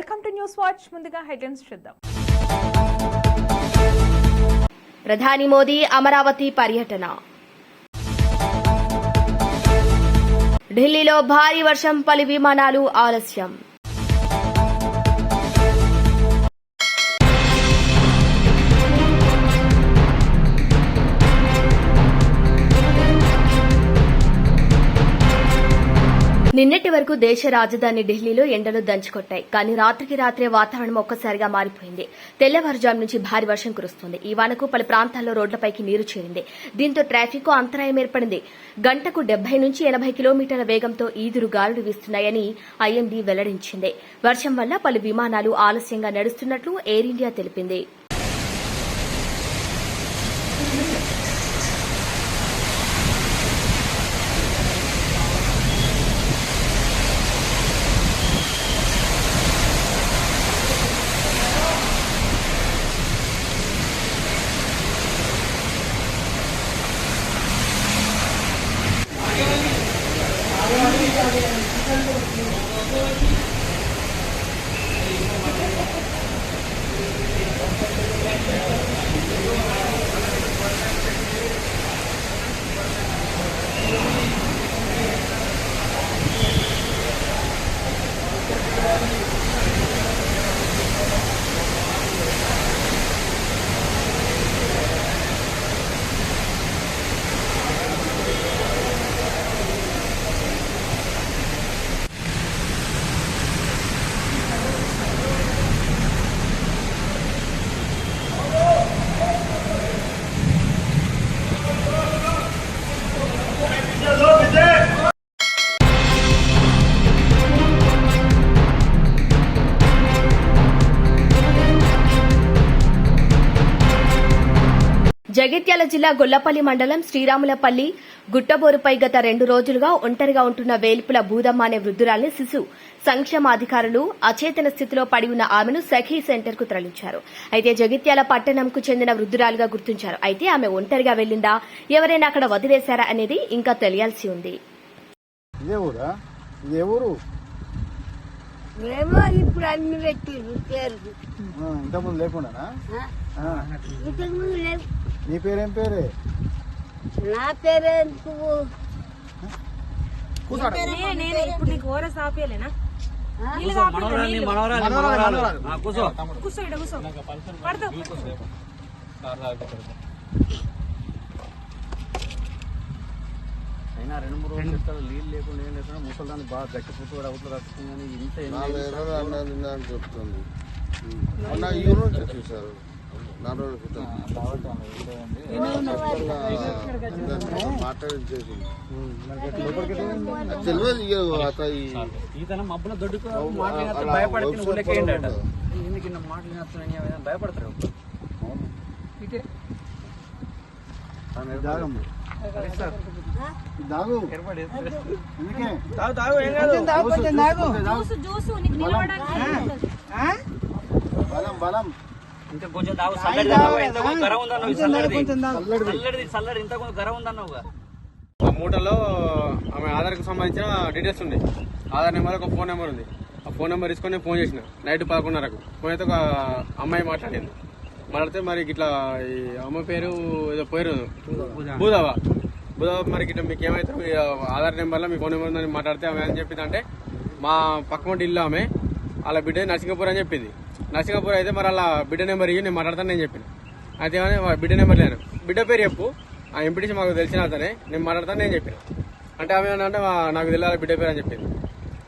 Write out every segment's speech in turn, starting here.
Welcome to news watch. ముందుగా headlines చూద్దాం. ప్రధాని మోదీ అమరావతి పర్యటన. ఢిల్లీలో భారీ వర్షం పలు విమానాలు ఆలస్యం. నిన్నటి వరకు దేశ రాజధాని ఢిల్లీలో ఎండలు దంచుకొట్టాయి. కానీ రాత్రికి రాత్రే వాతావరణం ఒక్కసారిగా మారిపోయింది. తెల్లవారుజాము నుంచి భారీ వర్షం కురుస్తుంది. ఈ వానకు పలు ప్రాంతాల్లో రోడ్లపైకి నీరు చేరింది. దీంతో ట్రాఫిక్ అంతరాయం ఏర్పడింది. గంటకు డెబ్బై నుంచి ఎనభై కిలోమీటర్ల వేగంతో ఈదురు గాలులు వీస్తున్నాయని ఐఎండీ వెల్లడించింది. వర్షం వల్ల పలు విమానాలు ఆలస్యంగా నడుస్తున్నట్లు ఎయిర్ ఇండియా తెలిపింది. జగిత్యాల జిల్లా గొల్లపల్లి మండలం శ్రీరాములపల్లి గుట్టబోరుపై గత రెండు రోజులుగా ఒంటరిగా ఉంటున్న వేల్పుల భూదమ్మ అనే వృద్ధురాల్ని శిశు సంక్షేమాధికారులు అచేతన స్థితిలో పడి ఉన్న ఆమెను సఖీ సెంటర్కు తరలించారు. అయితే జగిత్యాల పట్టణంకు చెందిన వృద్ధురాలుగా గుర్తించారు. అయితే ఆమె ఒంటరిగా వెళ్ళిందా ఎవరైనా అక్కడ వదిలేశారా అనేది ఇంకా తెలియాల్సి ఉంది. ఏమో ఇప్పుడు అన్ని పెట్టిండ్రు పేరు ఆ, ఇంతకుముందు లేకుండానా? ఆ, ఇంతకు ముందు లేవు. నీ పేరేం పేరే? నా పేరు ఎందుకు? ఇప్పుడు నీకు కూర్చో కూర్చో. కూర్చో పడతావు. అయినా రెండు మూడు రోజులు ఇస్తారు నీళ్ళు లేకుండా ఏం లేకుండా ముసలిదాన్ని బాగా గట్టి పుట్టు కూడా అవుతుంది కానీ ఇంత నిన్న అని చెప్తుంది. మొన్న ఈ నుంచి చూశారు. నాలుగు రోజుల క్రితం. మాట్లాడించేసి తెలియదు మబ్బున దొడ్డుకు అలా మాట్లాడినట్టు అలా భయపడి website ఊళ్ళకి ఏంటట ఉండదు. ఎందుకు ఇన్న మాటలు భయపడతారు ఆమె దాగమ్మ. దాగు ఏర్పడి ఎందుకే తాగు తాగు ఏం కాదు. కొంచెం దాగు జ్యూసు జ్యూసు నీకు నిలబడడానికి బలం బలం. ఇంకా కొంచెం తాగు చల్లడి తాగు. ఇంత కొంచెం గరం ఉందన్నావు చల్లడిది చల్లడిది. చల్లడిది చల్లడి ఇంత కొంచెం గరం ఉందన్నావుగా. ఆ మూటలో ఆమె ఆధార్కి సంబంధించిన డీటెయిల్స్ ఉన్నాయి. ఆధార్ నెంబర్ ఒక ఫోన్ నెంబర్ ఉంది. ఆ ఫోన్ నెంబర్ తీసుకొని ఫోన్ చేసిన. నైట్ పదకొండున్నరకు. ఫోన్ అయితే ఒక అమ్మాయి మాట్లాడింది. మాట్లాడితే మరి ఇట్లా ఈ అమ్మ పేరు ఏదో పేరు భూదావా బుధవారం మరి ఇట్లా మీకు ఏమైతే మీ ఆధార్ నెంబర్లో మీ ఫోన్ నెంబర్ ఉందని మాట్లాడితే ఆమె అని చెప్పింది అంటే మా పక్క వంటి ఇల్లు ఆమె వాళ్ళ బిడ్డ నరసింగపూర్ అని చెప్పింది. నరసింగపూర్ అయితే మరి అలా బిడ్డ నెంబర్ ఇవి నేను మాట్లాడతాను నేను చెప్పిన. అయితే ఏమని బిడ్డ నెంబర్ లేను. బిడ్డ పేరు చెప్పు. ఆ ఎంపీటీసీ మాకు తెలిసిన అతనే నేను మాట్లాడతాను నేను చెప్పిన. అంటే ఆమె అంటే "మా- నాకు తెలియాలి బిడ్డ పేరు అని చెప్పింది.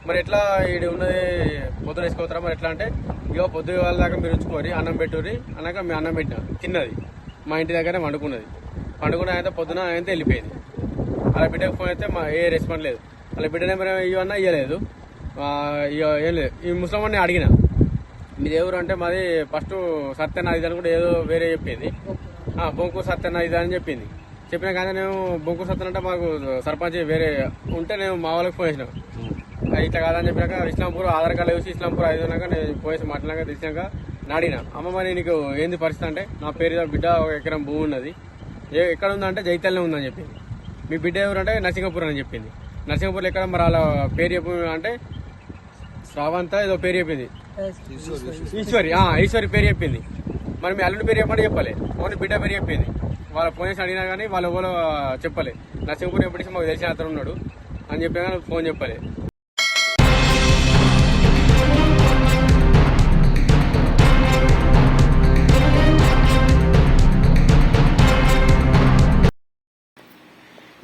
మరి ఎట్లా ఈడు ఉన్నది పొద్దున వేసుకోతారా మరి ఎట్లా అంటే ఇగో పొద్దు వాళ్ళ దాకా మీరు ఉంచుకోరి అన్నం పెట్టుకుని అన్నాక మీ అన్నం పెట్టిన తిన్నది. మా ఇంటి దగ్గరే వండుకున్నది. పండుగ అయితే పొద్దున అయితే వెళ్ళిపోయింది. అలా బిడ్డకు ఫోన్ అయితే మా ఏ రెస్పాండ్ లేదు. అలా బిడ్డ నెంబర్ ఇవన్నా ఇవ్వలేదు ఇక ఏం లేదు. ఈ ముసలమ్మని అడిగిన. మీది ఎవరు అంటే మాది ఫస్ట్ సత్యన ఇది అని కూడా ఏదో వేరే చెప్పింది. బొంకు సత్యన ఇది అని చెప్పింది. చెప్పిన కానీ నేను బొంకు సత్యన అంటే మాకు సర్పంచ్ వేరే ఉంటే నేను మా వాళ్ళకి ఫోన్ చేసిన. ఇట్లా కాదని చెప్పినాక ఇస్లాంపూర్ ఆధార్ కార్డు చూసి ఇస్లాంపూర్ ఐదు ఉన్నాక నేను పోయేసి మాట్లాడాక తెలిసినాక నాడిన అమ్మ మరి నీకు ఏంది పరిస్థితి అంటే నా పేరు బిడ్డ ఒక ఎకరం భూమి ఉన్నది. ఎక్కడ ఉందంటే జైతల్నే ఉందని చెప్పింది. మీ బిడ్డ ఎవరంటే నరసింహపురం అని చెప్పింది. నరసింహపురం ఎక్కడ మరి వాళ్ళ పేరు చెప్పు అంటే శ్రావంత ఏదో పేరు చెప్పింది. ఈశ్వరి ఈశ్వరి పేరు చెప్పింది. మరి మీ అల్లుడి పేరు చెప్పండి చెప్పలే. ఓన్లీ బిడ్డ పేరు చెప్పింది. వాళ్ళ ఫోన్ అడిగినా కానీ వాళ్ళు ఎవరో చెప్పలే. నరసింహపురం ఎప్పుడు మాకు తెలిసిన అతను ఉన్నాడు అని చెప్పిన కానీ ఫోన్ చెప్పలే.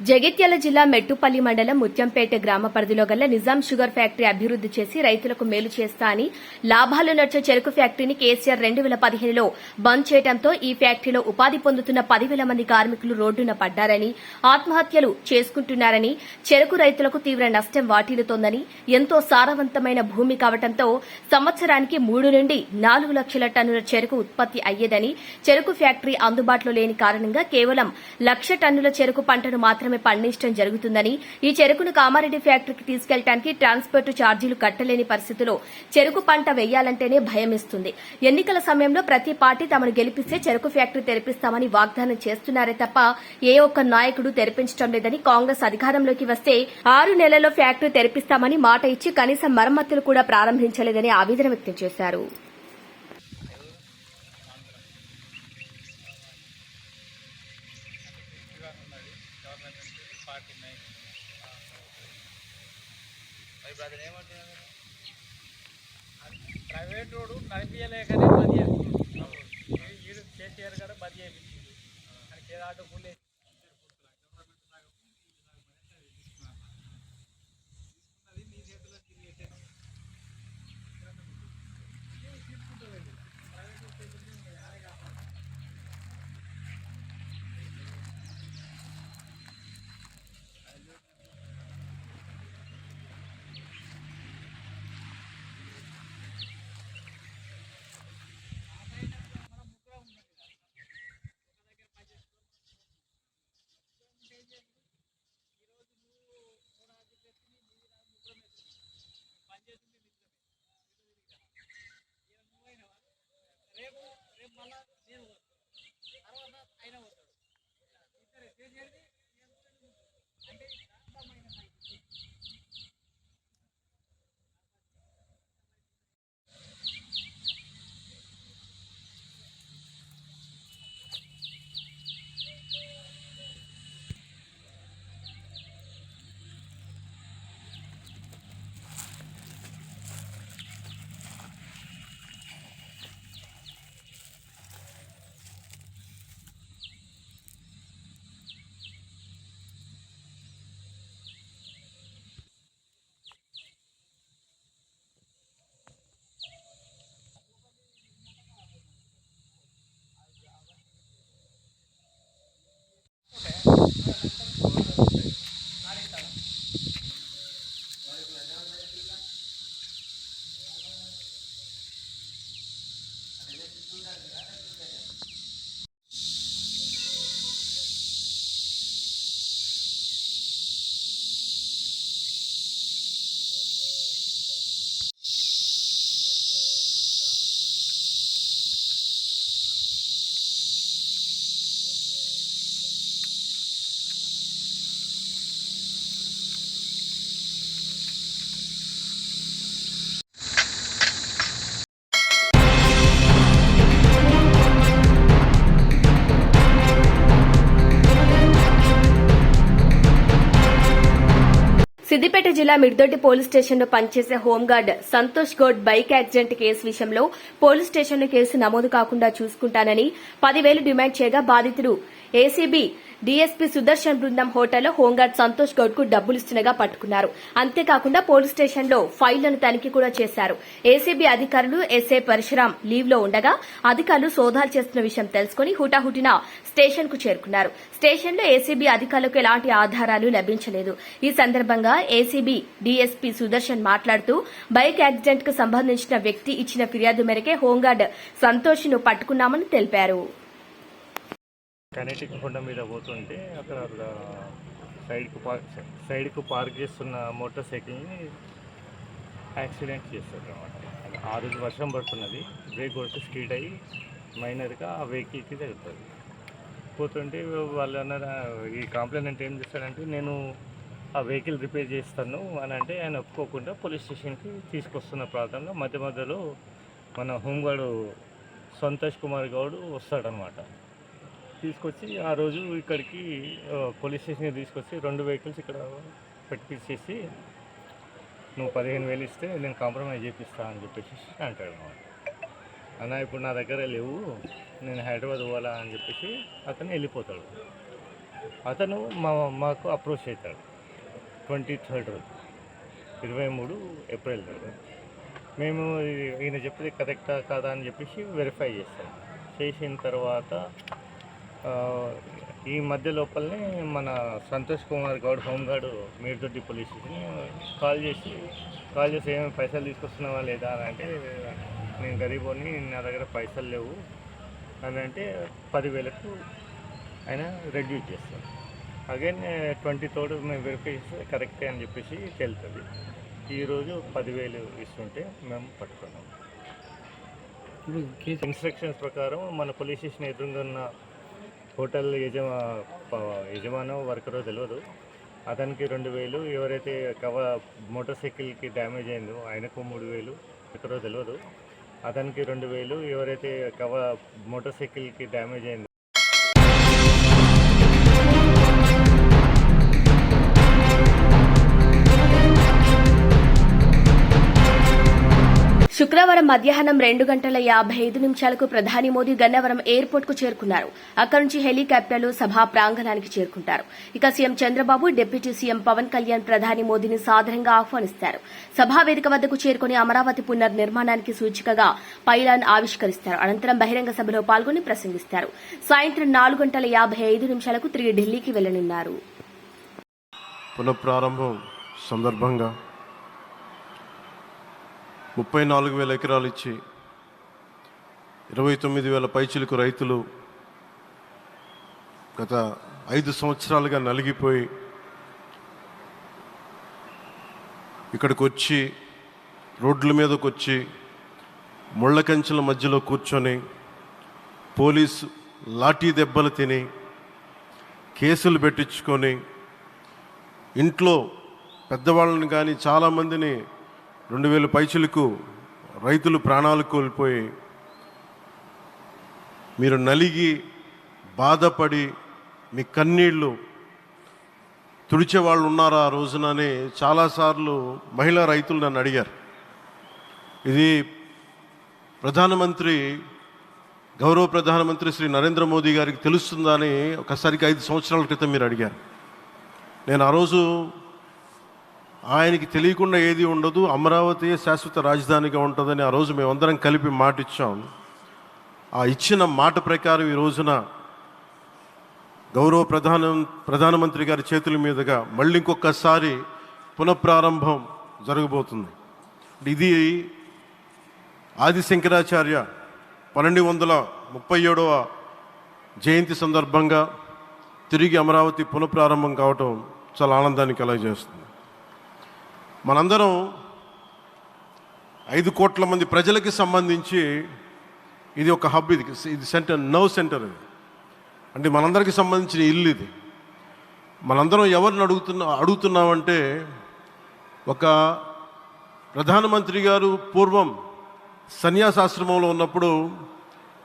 జగిత్యాల జిల్లా మెట్టుపల్లి మండలం ముత్యంపేట గ్రామ పరిధిలో గల నిజాం షుగర్ ఫ్యాక్టరీ అభివృద్ది చేసి రైతులకు మేలు చేస్తా అని లాభాలు నడిచే చెరుకు ఫ్యాక్టరీని కేసీఆర్ రెండు వేల పదిహేనులో బంద్ చేయడంతో ఈ ఫ్యాక్టరీలో ఉపాధి పొందుతున్న పదివేల మంది కార్మికులు రోడ్డున పడ్డారని ఆత్మహత్యలు చేసుకుంటున్నారని చెరుకు రైతులకు తీవ్ర నష్టం వాటిల్లుతోందని ఎంతో సారవంతమైన భూమి కావడంతో సంవత్సరానికి మూడు నుండి నాలుగు లక్షల టన్నుల చెరుకు ఉత్పత్తి అయ్యేదని చెరుకు ఫ్యాక్టరీ అందుబాటులో లేని కారణంగా కేవలం లక్ష టన్నుల చెరుకు పంటను మాత్రమే పండించడం జరుగుతుందని ఈ చెరుకును కామారెడ్డి ఫ్యాక్టరీకి తీసుకెళ్ళడానికి ట్రాన్స్పోర్ట్ ఛార్జీలు కట్టలేని పరిస్థితిలో చెరుకు పంట వేయాలంటేనే భయమిస్తుంది. ఎన్నికల సమయంలో ప్రతి పార్టీ తమను గెలిపిస్తే చెరుకు ఫ్యాక్టరీ తెరిపిస్తామని వాగ్దానం చేస్తున్నారే తప్ప ఏ ఒక్క నాయకుడు తెరిపించడం లేదని కాంగ్రెస్ అధికారంలోకి వస్తే ఆరు నెలల్లో ఫ్యాక్టరీ తెరిపిస్తామని మాట ఇచ్చి కనీసం మరమ్మతులు కూడా ప్రారంభించలేదని ఆవేదన వ్యక్తం చేశారు. జిల్లా మిర్దొడ్డి పోలీస్ స్టేషన్లో పనిచేసే home guard Santosh Goud bike accident case విషయంలో పోలీస్ స్టేషన్లో కేసు నమోదు కాకుండా చూసుకుంటానని పదివేలు డిమాండ్ చేయగా బాధితుడు. ఏసీబీ డీఎస్పీ సుదర్శన్ బృందం హోటల్లో హోంగార్డ్ సంతోష్ గౌడ్కు డబ్బులిస్తుండగా పట్టుకున్నారు. అంతేకాకుండా పోలీస్ స్టేషన్లో ఫైళ్ళను తనిఖీ కూడా చేశారు. ఏసీబీ అధికారులు ఎస్ఏ పరశురాం లీవ్లో ఉండగా అధికారులు సోదాలు చేస్తున్న విషయం తెలుసుకుని హుటాహుటిన స్టేషన్కు చేరుకున్నారు. స్టేషన్లో ఏసీబీ అధికారులకు ఎలాంటి ఆధారాలు లభించలేదు. ఈ సందర్భంగా ఏసీబీ డీఎస్పీ సుదర్శన్ మాట్లాడుతూ బైక్ యాక్సిడెంట్కు సంబంధించిన వ్యక్తి ఇచ్చిన ఫిర్యాదు మేరకే హోంగార్డ్ సంతోష్ను పట్టుకున్నామని తెలిపారు. కనెక్టింగ్ కొండ మీద పోతుంటే అక్కడ సైడ్కు పార్క్ సైడ్కు పార్క్ చేస్తున్న మోటార్ సైకిల్ని యాక్సిడెంట్ చేస్తారు అనమాట ఆ రోజు వర్షం పడుతున్నది బ్రేక్ కొడితే స్కీడ్ అయ్యి మైనర్గా ఆ వెహికల్కి తగ్గుతుంది పోతుంటే వాళ్ళు అన్నారు ఈ కాంప్లైంట్ ఏం చేస్తాడంటే నేను ఆ వెహికల్ రిపేర్ చేస్తాను అని అంటే ఆయన ఒప్పుకోకుండా పోలీస్ స్టేషన్కి తీసుకొస్తున్న ప్రాంతంలో మధ్య మధ్యలో మన హోంగార్డు సంతోష్ కుమార్ గౌడ్ వస్తాడనమాట తీసుకొచ్చి ఆ రోజు ఇక్కడికి పోలీస్ స్టేషన్కి తీసుకొచ్చి రెండు వెహికల్స్ ఇక్కడ పెట్టించేసి నువ్వు పదిహేను వేలు ఇస్తే నేను కాంప్రమైజ్ చేపిస్తా అని చెప్పేసి అంటాడు అనమాట అన్న ఇప్పుడు నా దగ్గర లేవు నేను హైదరాబాద్ పోవాలా అని చెప్పేసి అతను వెళ్ళిపోతాడు. అతను మా మాకు అప్రోచ్ అవుతాడు. ట్వంటీ థర్డ్ రోజు ఇరవై మూడు ఏప్రిల్ రోజు మేము ఈయన చెప్పేది కరెక్టా కాదా అని చెప్పేసి వెరిఫై చేస్తాం. చేసిన తర్వాత ఈ మధ్య లోపలనే మన Santosh Kumar Goud home guard Mirdoddi police station call చేసి కాల్ చేసి ఏమైనా పైసలు తీసుకొస్తున్నావా లేదా? అని అంటే నేను గరీబోని నా దగ్గర పైసలు లేవు. అని అంటే పదివేలకు ఆయన రెడ్యూస్ చేస్తాం అగైన్ ట్వంటీ థర్డ్ మేము వెరిఫై చేస్తే కరెక్టే అని చెప్పేసి తెలుస్తుంది ఈరోజు పదివేలు ఇస్తుంటే మేము పట్టుకున్నాం. ఇన్స్ట్రక్షన్స్ ప్రకారం మన పోలీస్ స్టేషన్ ఎదురుగా ఉన్న హోటల్ యజమా ప- యజమానో వర్కరో తెలియదు అతనికి రెండు వేలు ఎవరైతే కవ మోటార్ సైకిల్కి డ్యామేజ్ అయిందో ఆయనకు మూడు వేలు ఎక్కడో తెలియదు అతనికి రెండు వేలు ఎవరైతే కవ మోటార్ సైకిల్కి డ్యామేజ్ అయిందో శుక్రవారం మధ్యాహ్నం రెండు గంటల యాభై ఐదు నిమిషాలకు ప్రధాని మోదీ గన్నవరం ఎయిర్పోర్ట్కు చేరుకున్నారు. అక్కడి నుంచి హెలికాప్టర్లు సభా ప్రాంగణానికి చేరుకుంటారు. ఇక CM Chandrababu deputy CM Pavan Kalyan ప్రధాని మోదీని సాదరంగా ఆహ్వానిస్తారు. సభా వేదిక వద్దకు చేరుకుని అమరావతి పునర్నిర్మాణానికి సూచికగా పైలాన్ ఆవిష్కరిస్తారు. అనంతరం బహిరంగ సభలో పాల్గొని ప్రసంగిస్తారు. సాయంత్రం నాలుగు గంటల యాభై ఐదు నిమిషాలకు తిరిగి ఢిల్లీకి వెళ్ళనున్నారు పునఃప్రారంభం సందర్భంగా ముప్పై నాలుగు వేల ఎకరాలు ఇచ్చి ఇరవై తొమ్మిది వేల పైచిలకు రైతులు గత ఐదు సంవత్సరాలుగా నలిగిపోయి ఇక్కడికి వచ్చి రోడ్ల మీదకు వచ్చి ముళ్ళ కంచెల మధ్యలో కూర్చొని పోలీసు లాఠీ దెబ్బలు తిని కేసులు పెట్టించుకొని ఇంట్లో పెద్దవాళ్ళని కానీ చాలామందిని రెండు వేల పైచులకు రైతులు ప్రాణాలు కోల్పోయి మీరు నలిగి బాధపడి మీ కన్నీళ్ళు తుడిచే వాళ్ళు ఉన్నారా ఆ రోజునని చాలాసార్లు మహిళా రైతులు నన్ను అడిగారు. ఇది ప్రధానమంత్రి గౌరవ ప్రధానమంత్రి శ్రీ నరేంద్ర మోదీ గారికి తెలుస్తుందా అని ఒకసారికి ఐదు సంవత్సరాల క్రితం మీరు అడిగారు. నేను ఆ రోజు ఆయనకి తెలియకుండా ఏది ఉండదు అమరావతి శాశ్వత రాజధానిగా ఉంటుందని ఆ రోజు మేమందరం కలిపి మాట ఇచ్చాం ఆ ఇచ్చిన మాట ప్రకారం ఈ రోజున గౌరవ ప్రధాన ప్రధానమంత్రి గారి చేతుల మీదుగా మళ్ళీ ఇంకొకసారి పునఃప్రారంభం జరగబోతుంది. ఇది ఆది శంకరాచార్య పన్నెండు వందల ముప్పై ఏడవ జయంతి సందర్భంగా తిరిగి అమరావతి పునఃప్రారంభం కావటం చాలా ఆనందాన్ని కలగజేస్తుంది. మనందరం ఐదు కోట్ల మంది ప్రజలకి సంబంధించి ఇది ఒక హబ్ ఇది ఇది సెంటర్ నర్వ్ సెంటర్ ఇది. అంటే మనందరికీ సంబంధించిన ఇల్లు ఇది. మనందరం ఎవరిని అడుగుతున్నా అడుగుతున్నామంటే ఒక ప్రధానమంత్రి గారు పూర్వం సన్యాసాశ్రమంలో ఉన్నప్పుడు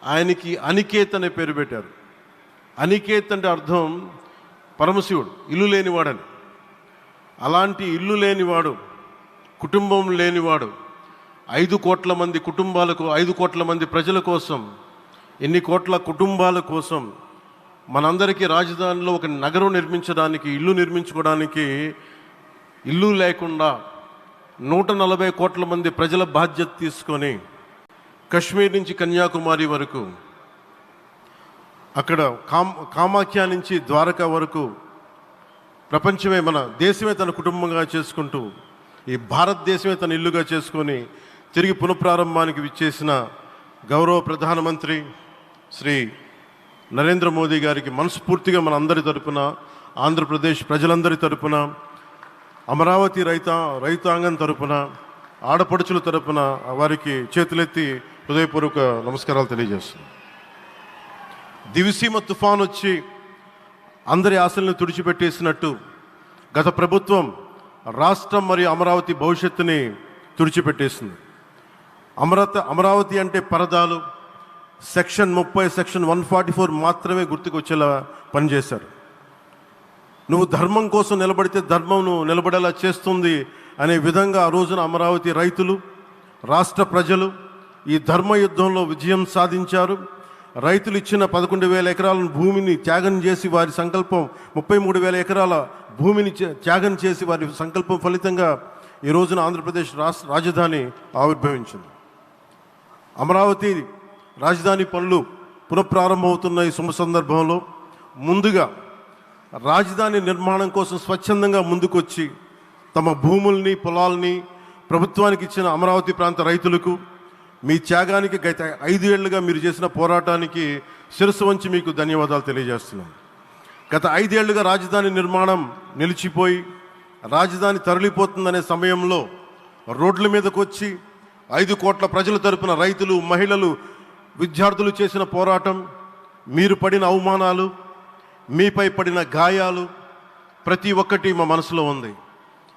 ఆయనకి అనికేత్ అనే పేరు పెట్టారు. అనికేత్ అంటే అర్థం పరమశివుడు ఇల్లు లేనివాడని. అలాంటి ఇల్లు లేనివాడు కుటుంబం లేనివాడు ఐదు కోట్ల మంది కుటుంబాలకు ఐదు కోట్ల మంది ప్రజల కోసం ఎన్ని కోట్ల కుటుంబాల కోసం మనందరికీ రాజధానిలో ఒక నగరం నిర్మించడానికి ఇల్లు నిర్మించుకోవడానికి ఇల్లు లేకుండా నూట నలభై కోట్ల మంది ప్రజల బాధ్యత తీసుకొని కశ్మీర్ నుంచి కన్యాకుమారి వరకు అక్కడ కామాఖ్య నుంచి ద్వారకా వరకు ప్రపంచమే మన దేశమే తన కుటుంబంగా చేసుకుంటూ ఈ భారతదేశమే తన ఇల్లుగా చేసుకొని తిరిగి పునఃప్రారంభానికి విచ్చేసిన గౌరవ ప్రధానమంత్రి శ్రీ నరేంద్ర మోదీ గారికి మనస్ఫూర్తిగా మన అందరి తరపున ఆంధ్రప్రదేశ్ ప్రజలందరి తరపున అమరావతి రైత రైతాంగం తరపున ఆడపడుచుల తరపున వారికి చేతులెత్తి హృదయపూర్వక నమస్కారాలు తెలియజేస్తున్నాను దివిసీమ తుఫాన్ వచ్చి అందరి ఆశలను తుడిచిపెట్టేసినట్టు గత ప్రభుత్వం రాష్ట్రం మరియు అమరావతి భవిష్యత్తుని తుడిచిపెట్టేసింది. అమరావతి అమరావతి అంటే పరదాలు. సెక్షన్ ముప్పై సెక్షన్ వన్ ఫార్టీ ఫోర్ మాత్రమే గుర్తుకొచ్చేలా పనిచేశారు. నువ్వు ధర్మం కోసం నిలబడితే ధర్మం నిలబడేలా చేస్తుంది అనే విధంగా ఆ రోజున అమరావతి రైతులు రాష్ట్ర ప్రజలు ఈ ధర్మ యుద్ధంలో విజయం సాధించారు. రైతులు ఇచ్చిన పదకొండు వేల ఎకరాల భూమిని త్యాగం చేసి వారి సంకల్పం ముప్పై మూడు వేల ఎకరాల భూమిని త్యాగం చేసి వారి సంకల్పం ఫలితంగా ఈ రోజున ఆంధ్రప్రదేశ్ రాష్ట్ర రాజధాని ఆవిర్భవించింది. అమరావతి రాజధాని పనులు పునఃప్రారంభమవుతున్న ఈ శుభ సందర్భంలో ముందుగా రాజధాని నిర్మాణం కోసం స్వచ్ఛందంగా ముందుకొచ్చి తమ భూముల్ని పొలాల్ని ప్రభుత్వానికి ఇచ్చిన అమరావతి ప్రాంత రైతులకు మీ త్యాగానికి గత ఐదు ఏళ్ళుగా మీరు చేసిన పోరాటానికి శిరస్సు వంచి మీకు ధన్యవాదాలు తెలియజేస్తున్నాను. గత ఐదేళ్ళుగా రాజధాని నిర్మాణం నిలిచిపోయి రాజధాని తరలిపోతుందనే సమయంలో రోడ్ల మీదకు వచ్చి ఐదు కోట్ల ప్రజల తరపున రైతులు మహిళలు విద్యార్థులు చేసిన పోరాటం మీరు పడిన అవమానాలు మీపై పడిన గాయాలు ప్రతి ఒక్కటి మా మనసులో ఉంది.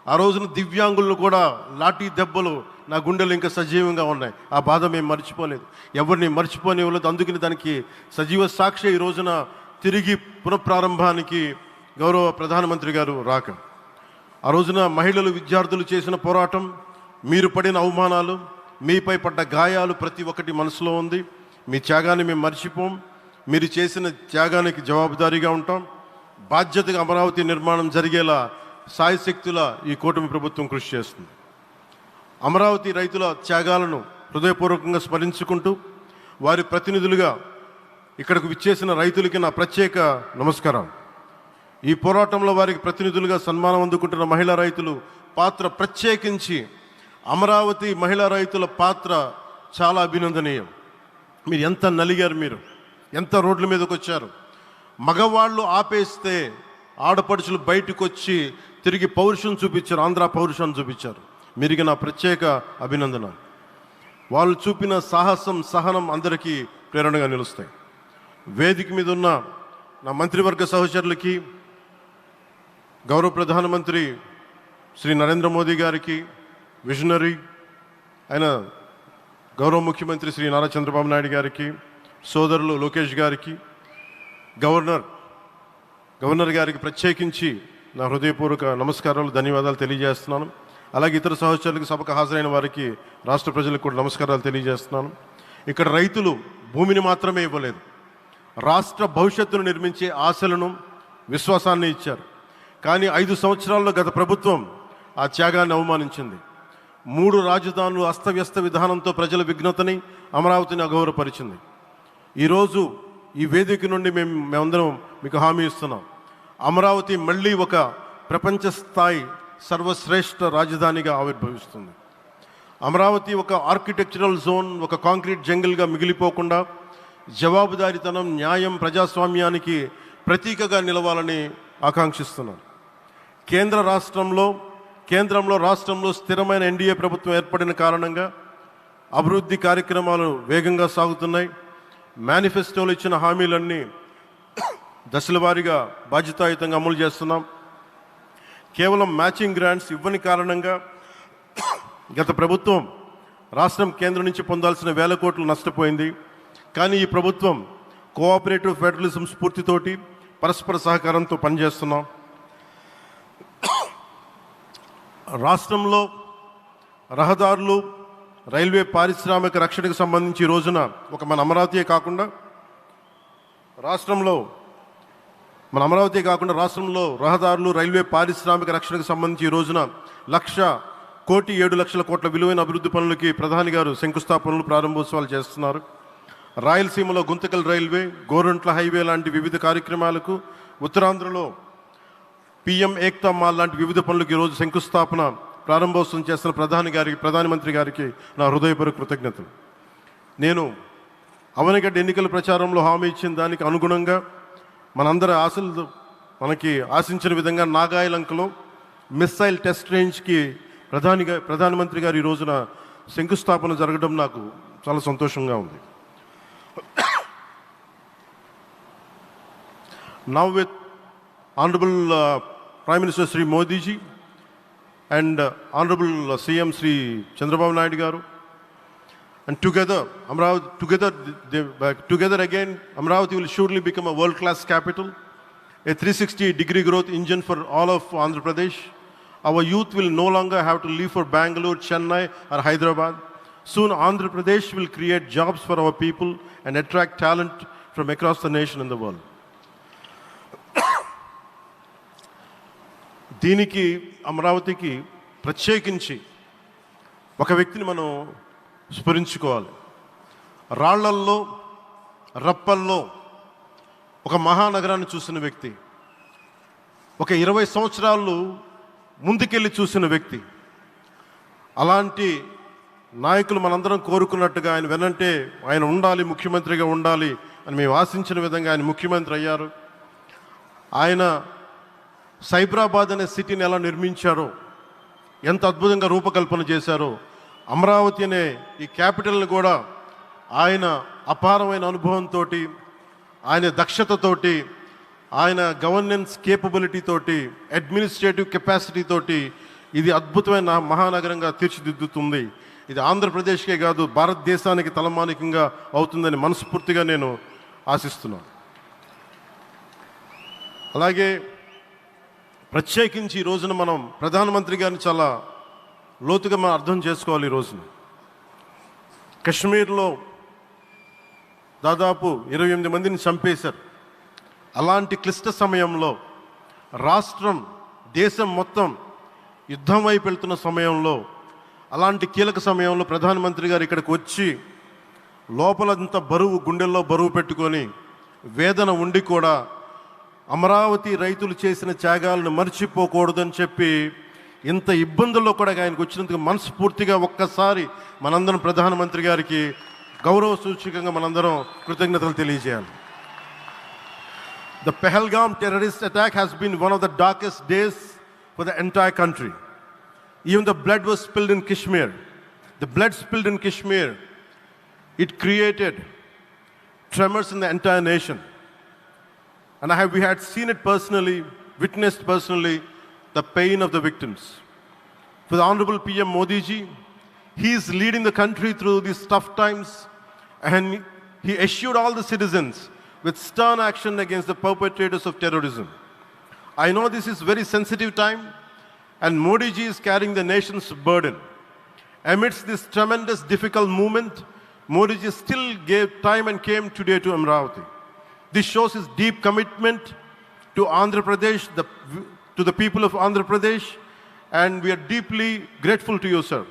ఆ రోజున దివ్యాంగులను కూడా లాఠీ దెబ్బలు నా గుండెలు ఇంకా సజీవంగా ఉన్నాయి. ఆ బాధ మేము మర్చిపోలేదు. ఎవరిని మర్చిపోనివ్వలేదు. అందుకని దానికి సజీవ సాక్షి ఈ రోజున తిరిగి పునఃప్రారంభానికి గౌరవ ప్రధానమంత్రి గారు రాక. ఆ రోజున మహిళలు విద్యార్థులు చేసిన పోరాటం మీరు పడిన అవమానాలు మీపై పడ్డ గాయాలు ప్రతి ఒక్కటి మనసులో ఉంది. మీ త్యాగాన్ని మేము మర్చిపోం. మీరు చేసిన త్యాగానికి జవాబుదారీగా ఉంటాం. బాధ్యతగా అమరావతి నిర్మాణం జరిగేలా సాయశక్తుల ఈ కూటమి ప్రభుత్వం కృషి చేస్తుంది. అమరావతి రైతుల త్యాగాలను హృదయపూర్వకంగా స్మరించుకుంటూ వారి ప్రతినిధులుగా ఇక్కడకు విచ్చేసిన రైతులకి నా ప్రత్యేక నమస్కారం. ఈ పోరాటంలో వారికి ప్రతినిధులుగా సన్మానం అందుకుంటున్న మహిళా రైతులు పాత్ర ప్రత్యేకించి అమరావతి మహిళా రైతుల పాత్ర చాలా అభినందనీయం. మీరు ఎంత నలిగారు మీరు? ఎంత రోడ్ల మీదకి వచ్చారు మగవాళ్ళు ఆపేస్తే ఆడపడుచులు బయటకు వచ్చి తిరిగి పౌరుషం చూపించారు. ఆంధ్ర పౌరుషాన్ని చూపించారు. మీరికి నా ప్రత్యేక అభినందన వాళ్ళు చూపిన సాహసం సహనం అందరికీ ప్రేరణగా నిలుస్తాయి. వేదిక మీద ఉన్న నా మంత్రివర్గ సహచరులకి గౌరవ ప్రధానమంత్రి శ్రీ నరేంద్ర మోదీ గారికి విజనరీ ఆయన గౌరవ ముఖ్యమంత్రి శ్రీ నారా చంద్రబాబు నాయుడు గారికి సోదరులు లోకేష్ గారికి గవర్నర్ గవర్నర్ గారికి ప్రత్యేకించి నా హృదయపూర్వక నమస్కారాలు ధన్యవాదాలు తెలియజేస్తున్నాను. అలాగే ఇతర సహచరులకు సభకు హాజరైన వారికి రాష్ట్ర ప్రజలకు కూడా నమస్కారాలు తెలియజేస్తున్నాను. ఇక్కడ రైతులు భూమిని మాత్రమే ఇవ్వలేదు. రాష్ట్ర భవిష్యత్తును నిర్మించే ఆశలను విశ్వాసాన్ని ఇచ్చారు. కానీ ఐదు సంవత్సరాల్లో గత ప్రభుత్వం ఆ త్యాగాన్ని అవమానించింది. మూడు రాజధానులు అస్తవ్యస్త విధానంతో ప్రజల విఘ్నతని అమరావతిని అగౌరవపరిచింది ఈరోజు ఈ వేదిక నుండి మేము మేమందరం మీకు హామీ ఇస్తున్నాం. అమరావతి మళ్ళీ ఒక ప్రపంచ స్థాయి సర్వశ్రేష్ఠ రాజధానిగా ఆవిర్భవిస్తుంది. అమరావతి ఒక ఆర్కిటెక్చరల్ జోన్ ఒక కాంక్రీట్ జంగిల్గా మిగిలిపోకుండా జవాబుదారీతనం న్యాయం ప్రజాస్వామ్యానికి ప్రతీకగా నిలవాలని ఆకాంక్షిస్తున్నాను కేంద్ర రాష్ట్రంలో కేంద్రంలో రాష్ట్రంలో స్థిరమైన ఎన్డీఏ ప్రభుత్వం ఏర్పడిన కారణంగా అభివృద్ధి కార్యక్రమాలు వేగంగా సాగుతున్నాయి. మేనిఫెస్టోలో ఇచ్చిన హామీలన్నీ దశల వారీగా బాధ్యతాయుతంగా అమలు చేస్తున్నాం. కేవలం మ్యాచింగ్ గ్రాంట్స్ ఇవ్వని కారణంగా గత ప్రభుత్వం రాష్ట్రం కేంద్రం నుంచి పొందాల్సిన వేల కోట్లు నష్టపోయింది. కానీ ఈ ప్రభుత్వం కోఆపరేటివ్ ఫెడరలిజం స్ఫూర్తితోటి పరస్పర సహకారంతో పనిచేస్తున్నాం. రాష్ట్రంలో రహదారులు రైల్వే పారిశ్రామిక రక్షణకు సంబంధించి ఈ రోజున ఒక మన అమరావతియే కాకుండా రాష్ట్రంలో మన అమరావతి కాకుండా రాష్ట్రంలో రహదారులు రైల్వే పారిశ్రామిక రక్షణకు సంబంధించి ఈ రోజున లక్ష కోటి ఏడు లక్షల కోట్ల విలువైన అభివృద్ధి పనులకి ప్రధాని గారు శంకుస్థాపనలు ప్రారంభోత్సవాలు చేస్తున్నారు. రాయలసీమలో గుంతకల్ రైల్వే గోరంట్ల హైవే లాంటి వివిధ కార్యక్రమాలకు ఉత్తరాంధ్రలో పిఎం ఏక్తా మాల్ లాంటి వివిధ పనులకు ఈరోజు శంకుస్థాపన ప్రారంభోత్సవం చేస్తున్న ప్రధాని గారికి ప్రధానమంత్రి గారికి నా హృదయపూర్వక కృతజ్ఞతలు. నేను అవనిగడ్డ ఎన్నికల ప్రచారంలో హామీ ఇచ్చిన దానికి అనుగుణంగా మనందరి ఆశలు మనకి ఆశించిన విధంగా నాగాయలంకలో మిస్సైల్ టెస్ట్ రేంజ్కి ప్రధానిగా ప్రధానమంత్రి గారు ఈ రోజున శంకుస్థాపన జరగడం నాకు చాలా సంతోషంగా ఉంది. Now with honourable prime minister Shri Modi ji and uh, Honorable uh, CM Sri Chandrababu Naidu garu. And together, Amravati, together, they, uh, together again, Amravati will surely become a world-class capital, a 360-degree growth engine for all of Andhra Pradesh. Our youth will no longer have to leave for Bangalore, Chennai, or Hyderabad. Soon, Andhra Pradesh will create jobs for our people and attract talent from across the nation and the world. దీనికి అమరావతికి ప్రత్యేకించి ఒక వ్యక్తిని మనం స్మరించుకోవాలి రాళ్ళల్లో రప్పల్లో ఒక మహానగరాన్ని చూసిన వ్యక్తి ఒక ఇరవై సంవత్సరాలు ముందుకెళ్ళి చూసిన వ్యక్తి అలాంటి నాయకులు మనందరం కోరుకున్నట్టుగా ఆయన వెనంటే ఆయన ఉండాలి ముఖ్యమంత్రిగా ఉండాలి అని మేము ఆశించిన విధంగా ఆయన ముఖ్యమంత్రి అయ్యారు. ఆయన సైబరాబాద్ అనే సిటీని ఎలా నిర్మించారో ఎంత అద్భుతంగా రూపకల్పన చేశారో అమరావతి అనే ఈ క్యాపిటల్ని కూడా ఆయన అపారమైన అనుభవంతో ఆయన దక్షతతోటి ఆయన గవర్నెన్స్ కేపబిలిటీ తోటి అడ్మినిస్ట్రేటివ్ కెపాసిటీ తోటి ఇది అద్భుతమైన మహానగరంగా తీర్చిదిద్దుతుంది. ఇది ఆంధ్రప్రదేశ్కే కాదు భారతదేశానికి తలమానికంగా అవుతుందని మనస్ఫూర్తిగా నేను ఆశిస్తున్నాను. అలాగే ప్రత్యేకించి ఈ రోజున మనం ప్రధానమంత్రి గారిని చాలా లోతుగా మనం అర్థం చేసుకోవాలి ఈ రోజున. కశ్మీర్లో దాదాపు ఇరవై ఎనిమిది మందిని చంపేశారు. అలాంటి క్లిష్ట సమయంలో రాష్ట్రం దేశం మొత్తం యుద్ధం వైపు వెళ్తున్న సమయంలో అలాంటి కీలక సమయంలో ప్రధానమంత్రి గారు ఇక్కడికి వచ్చి లోపలంత బరువు గుండెల్లో బరువు పెట్టుకొని వేదన ఉండి కూడా అమరావతి రైతులు చేసిన త్యాగాలను మర్చిపోకూడదని చెప్పి ఇంత ఇబ్బందుల్లో కూడా ఆయనకు వచ్చినందుకు మనస్ఫూర్తిగా ఒక్కసారి మనందరం ప్రధానమంత్రి గారికి గౌరవ సూచికంగా మనందరం కృతజ్ఞతలు తెలియజేయాలి. The Pahalgam terrorist attack has been one of the darkest days for the entire country even the blood was spilled in Kashmir the blood spilled in Kashmir it created tremors in the entire nation And I have, we had seen it personally, witnessed personally, the pain of the victims. For the Honorable PM Modi ji, he is leading the country through these tough times and he assured all the citizens with stern action against the perpetrators of terrorism. I know this is very sensitive time and Modi ji is carrying the nation's burden. Amidst this tremendous difficult movement, Modi ji still gave time and came today to Amravati. This shows his deep commitment to Andhra Pradesh, the, to the people of Andhra Pradesh, and we are deeply grateful to you, sir.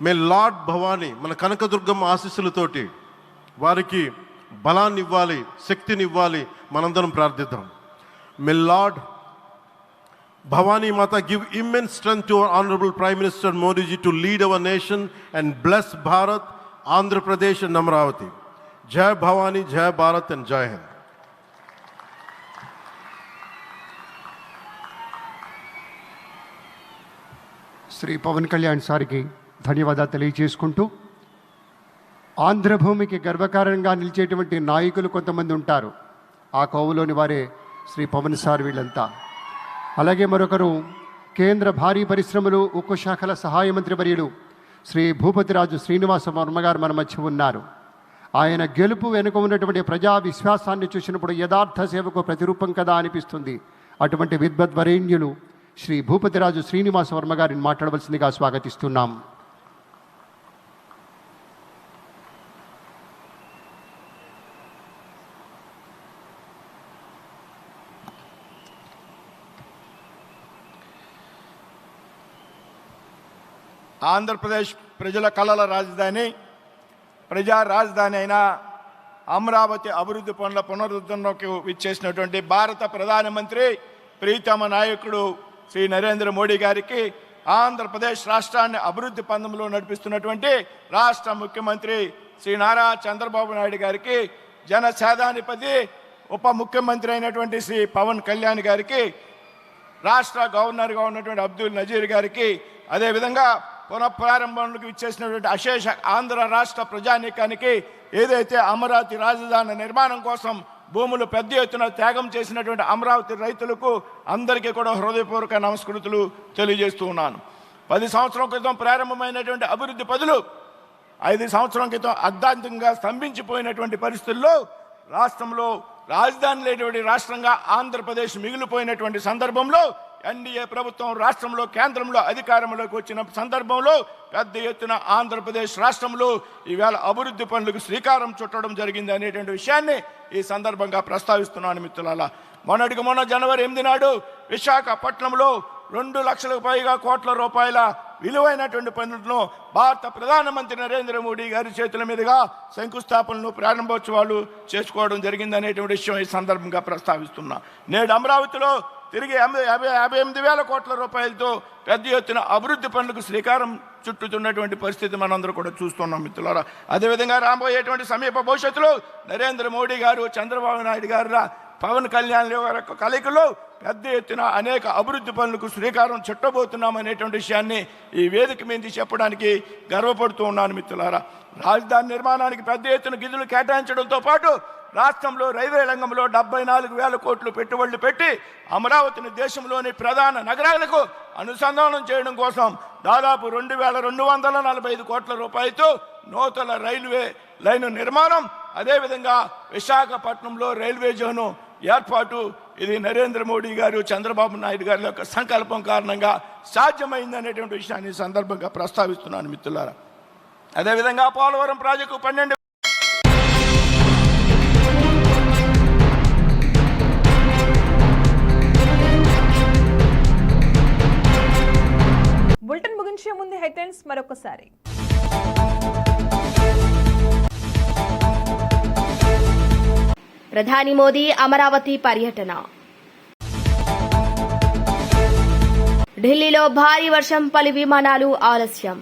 May lord Bhavani మన కనకదుర్గమ్మ ఆశీస్సులతోటి వారికి బలాన్ని ఇవ్వాలి శక్తిని ఇవ్వాలి మనందరం ప్రార్థిద్దాం may lord Bhavani Mata give immense strength to our honourable prime minister Modi ji to lead our nation and bless Bharat Andhra Pradesh and Amaravati జయ భవానీ జయ Bharat and జయ హింద్ శ్రీ పవన్ కళ్యాణ్ సార్కి ధన్యవాదాలు తెలియజేసుకుంటూ ఆంధ్రభూమికి గర్వకారణంగా నిలిచేటువంటి నాయకులు కొంతమంది ఉంటారు. ఆ కోవలోని వారే శ్రీ పవన్ సార్ వీళ్ళంతా. అలాగే మరొకరు కేంద్ర భారీ పరిశ్రమలు ఉక్కు శాఖల సహాయ మంత్రి వర్యులు శ్రీ భూపతిరాజు శ్రీనివాస వర్మ గారు మన మధ్య ఉన్నారు. ఆయన గెలుపు వెనుక ఉన్నటువంటి ప్రజా విశ్వాసాన్ని చూసినప్పుడు యథార్థ సేవకు ప్రతిరూపం కదా అనిపిస్తుంది. అటువంటి విద్వద్వరేణ్యులు శ్రీ భూపతిరాజు శ్రీనివాస వర్మ గారిని మాట్లాడవలసిందిగా స్వాగతిస్తున్నాం. ఆంధ్రప్రదేశ్ ప్రజల కళల రాజధాని ప్రజా రాజధాని అయిన అమరావతి అభివృద్ధి పనుల పునరుద్ధరణకు ఇచ్చేసినటువంటి భారత ప్రధానమంత్రి ప్రీతమ నాయకుడు శ్రీ నరేంద్ర మోడీ గారికి ఆంధ్రప్రదేశ్ రాష్ట్రాన్ని అభివృద్ధి పందంలో నడిపిస్తున్నటువంటి రాష్ట్ర ముఖ్యమంత్రి శ్రీ నారా చంద్రబాబు నాయుడు గారికి జనసేనాధిపతి ఉప ముఖ్యమంత్రి అయినటువంటి శ్రీ పవన్ కళ్యాణ్ గారికి రాష్ట్ర గవర్నర్గా ఉన్నటువంటి అబ్దుల్ నజీర్ గారికి అదేవిధంగా పునఃప్రారంభంలోకి ఇచ్చేసినటువంటి అశేష ఆంధ్ర రాష్ట్ర ప్రజానీకానికి ఏదైతే అమరావతి రాజధాని నిర్మాణం కోసం భూములు పెద్ద ఎత్తున త్యాగం చేసినటువంటి అమరావతి రైతులకు అందరికీ కూడా హృదయపూర్వక నమస్కృతులు తెలియజేస్తూ ఉన్నాను. పది సంవత్సరం క్రితం ప్రారంభమైనటువంటి అభివృద్ధి పదులు ఐదు సంవత్సరం క్రితం అర్ధాంతంగా స్తంభించిపోయినటువంటి పరిస్థితుల్లో రాష్ట్రంలో రాజధాని లేనటువంటి రాష్ట్రంగా ఆంధ్రప్రదేశ్ మిగిలిపోయినటువంటి సందర్భంలో ఎన్డీఏ ప్రభుత్వం రాష్ట్రంలో కేంద్రంలో అధికారంలోకి వచ్చిన సందర్భంలో పెద్ద ఎత్తున ఆంధ్రప్రదేశ్ రాష్ట్రంలో ఈవేళ అభివృద్ధి పనులకు శ్రీకారం చుట్టడం జరిగింది అనేటువంటి విషయాన్ని ఈ సందర్భంగా ప్రస్తావిస్తున్నాను మిత్రులారా. మొన్నటికి మొన్న జనవరి ఎనిమిది నాడు విశాఖపట్నంలో రెండు లక్షలకు పైగా కోట్ల రూపాయల విలువైనటువంటి పనులను భారత ప్రధానమంత్రి నరేంద్ర మోడీ గారి చేతుల మీదుగా శంకుస్థాపనలు ప్రారంభోత్సవాలు చేసుకోవడం జరిగిందనేటువంటి విషయం ఈ సందర్భంగా ప్రస్తావిస్తున్నా. నేడు అమరావతిలో తిరిగి యాభై యాభై యాభై ఎనిమిది వేల కోట్ల రూపాయలతో పెద్ద ఎత్తున అభివృద్ధి పనులకు శ్రీకారం చుట్టుతున్నటువంటి పరిస్థితి మనందరూ కూడా చూస్తున్నాం మిత్రులారా. అదేవిధంగా రాబోయేటువంటి సమీప భవిష్యత్తులో నరేంద్ర మోడీ గారు చంద్రబాబు నాయుడు గారు పవన్ కళ్యాణ్ గారి యొక్క కలయికలో పెద్ద ఎత్తున అనేక అభివృద్ధి పనులకు శ్రీకారం చుట్టబోతున్నాం అనేటువంటి విషయాన్ని ఈ వేదిక మీద చెప్పడానికి గర్వపడుతూ ఉన్నాను మిత్రులారా. రాజధాని నిర్మాణానికి పెద్ద ఎత్తున గిదులు కేటాయించడంతో పాటు రాష్ట్రంలో రైల్వే రంగంలో డెబ్బై నాలుగు వేల కోట్లు పెట్టుబడులు పెట్టి అమరావతిని దేశంలోని ప్రధాన నగరాలకు అనుసంధానం చేయడం కోసం దాదాపు రెండు వేల రెండు వందల నలభై ఐదు కోట్ల రూపాయలతో నూతన రైల్వే లైను నిర్మాణం అదేవిధంగా విశాఖపట్నంలో రైల్వే జోను ఏర్పాటు. ఇది నరేంద్ర మోడీ గారు చంద్రబాబు నాయుడు గారి యొక్క సంకల్పం కారణంగా సాధ్యమైంది అనేటువంటి విషయాన్ని సందర్భంగా ప్రస్తావిస్తున్నాను మిత్రులారా. అదేవిధంగా పోలవరం ప్రాజెక్టు పన్నెండు హెడ్లైన్స్ మరొకసారి. ప్రధాని మోదీ అమరావతి పర్యటన. ఢిల్లీలో భారీ వర్షం పలు విమానాలు ఆలస్యం.